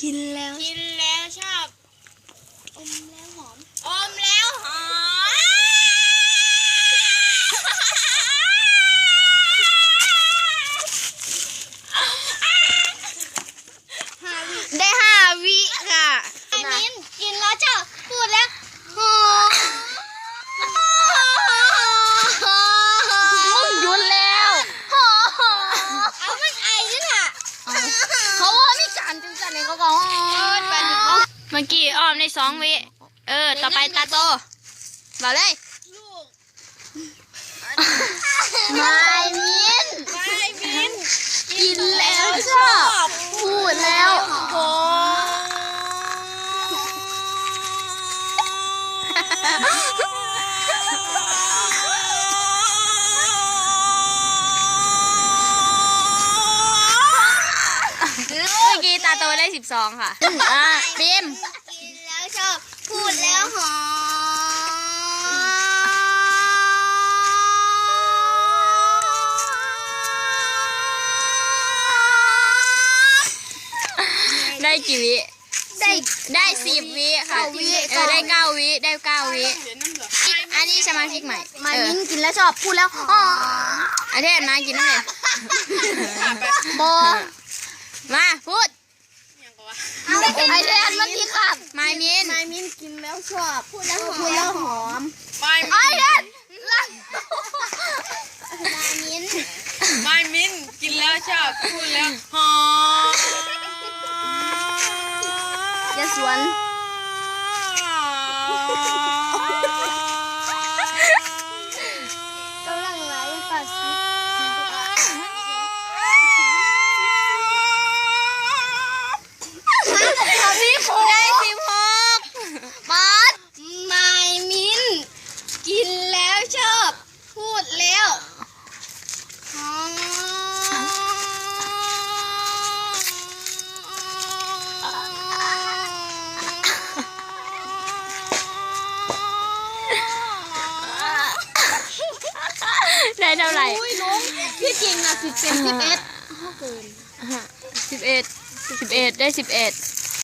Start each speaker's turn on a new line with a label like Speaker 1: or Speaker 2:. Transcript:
Speaker 1: กินแล้ว
Speaker 2: กินแล้วชอบ
Speaker 1: อมแล้วหอม
Speaker 2: อมแล้วหอม
Speaker 1: ได้ห้าวิค่ะ
Speaker 2: ไอ้มินกินแล้วชอบพูดแล้วหอม
Speaker 1: มึงหยุดแล้ว
Speaker 2: หอมเอามันไอนี่น่ะ
Speaker 1: เขาว่ามีการจังสันเนี่ยเขาก็
Speaker 3: เมื่อกี้อ้อมในสองวิเออ ต่อไปตาโตบอกเลย
Speaker 2: ลูก
Speaker 1: ไม่
Speaker 3: ได้สิบสองค่ะอ่าปิม
Speaker 2: กินแล้วชอบ พูดแล้วหอม
Speaker 3: ได้กี่วิ
Speaker 2: ได้
Speaker 3: ได้สิบวิค่ะเออได้เก้าวิ ได้เก้าวิ อันนี้สมาชิกใหม่
Speaker 1: ไม่
Speaker 3: เออ
Speaker 1: มินกินแล้วชอบ พูดแล้วหอม
Speaker 3: อาเทศมากินน้ำเลย
Speaker 1: โบ
Speaker 3: มา พูด
Speaker 1: เอา ไอเดนเมื่อกี้ค่ะ
Speaker 3: มามิน
Speaker 1: ไม่มินกินแล้วชอบพูดแล้วพูดแล้วหอม
Speaker 2: ไม่
Speaker 1: ไอเดน
Speaker 2: มิน
Speaker 4: ไม่มิ้นกินแล้วชอบพูดแล้วหอม
Speaker 1: อย่าสวน
Speaker 2: กำลังไหลปัสสาวะ
Speaker 3: ได้สิบหก
Speaker 1: ปัด
Speaker 2: ไม่มินกินแล้วชอบ พูดแล้วหอม
Speaker 3: ได้เท่าไหร่
Speaker 1: ที่จริงนะสิบเป็นสิบเอ็ด
Speaker 3: สิบเอ็ดสิบเอ็ดได้สิบเอ็ด